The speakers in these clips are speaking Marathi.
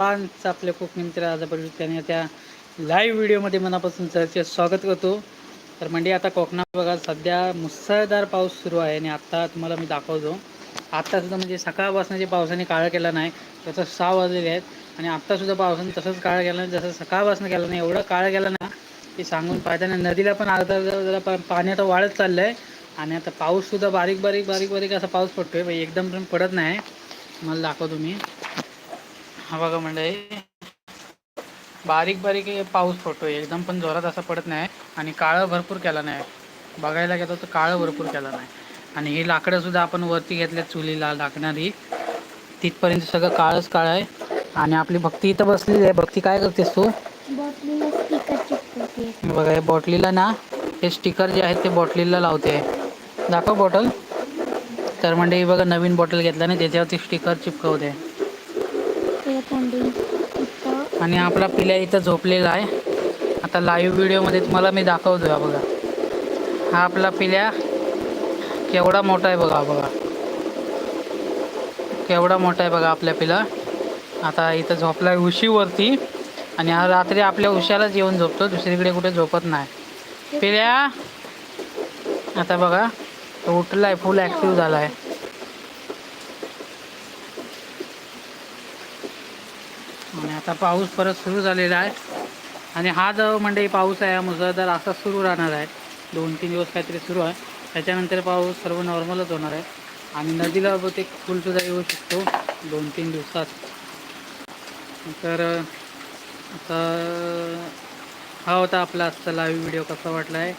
सर्वांचं आपल्या कोकणी मित्र आजपर्यंत त्याने त्या लाईव्ह व्हिडिओमध्ये मनापासून चर्चेत स्वागत करतो. तर म्हणजे आता कोकणात बघा सध्या मुसळधार पाऊस सुरू आहे आणि आत्ता तुम्हाला मी दाखवतो. आत्तासुद्धा म्हणजे सकाळपासून जे पावसाने काळं केला नाही त्याचं सहा वाजलेले आहेत. आणि आत्तासुद्धा पावसाने तसंच काळं केलं नाही जसं सकाळपासून केलं नाही एवढं काळं केलं ना की सांगून पाहिजे नाही. नदीला पण अर्धा जरा पाणी आता वाढत चाललं आहे आणि आता पाऊससुद्धा बारीक बारीक बारीक बारीक असा पाऊस पडतो आहे एकदम पण पडत नाही. मला दाखवतो मी. हा बघा मंडळी. बारीक बारीक पाऊस पडतोय. एकदम पण जोरात असा पडत नाही आणि काळं भरपूर केला नाही. बघायला गेलो तर काळं भरपूर केला नाही. आणि ही लाकडं सुद्धा आपण वरती घेतल्यात चुलीला लागणारी. तिथपर्यंत सगळं काळच काळ आहे. आणि आपली भक्ती इथं बसलेली आहे. भक्ती काय करतेस तू? बघा हे बॉटलीला ना हे स्टिकर जे आहेत ते बॉटलीला लावते. दाखव बॉटल. तर म्हणजे बघा नवीन बॉटल घेतला ना त्याच्यावरती स्टिकर चिपकवते. इथं आणि आपला पिल्या इथं झोपलेला आहे. आता लाईव्ह व्हिडिओमध्ये तुम्हाला मी दाखवतो आहे बघा. हा आपला पिल्या केवढा मोठा आहे बघा बघा. केवढा मोठा आहे बघा आपल्या पिला. आता इथं झोपला आहे उशीवरती आणि हा रात्री आपल्या उशालाच येऊन झोपतो दुसरीकडे कुठे झोपत नाही. पिल्या आता बघा उठला आहे फुल ॲक्टिव्ह झाला आहे आणि आता पाऊस परत सुरू झालेला आहे. आणि हा जो म्हणजे पाऊस आहे मुसळधार असा सुरू राहणार आहे. दोन तीन दिवस काहीतरी सुरू आहे. त्याच्यानंतर पाऊस सर्व नॉर्मलच होणार आहे. आणि नदीला बहुतेक फुलसुद्धा येऊ शकतो दोन तीन दिवसात. तर आता हा होता आपला आजचा लाईव्ह व्हिडिओ कसा वाटला आहे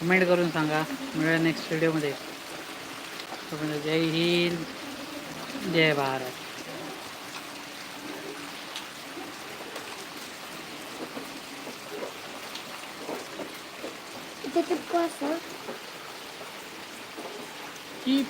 कमेंट करून सांगा. मिळूया नेक्स्ट व्हिडिओमध्ये जय हिंद जय भारत. इथे चिपकू असं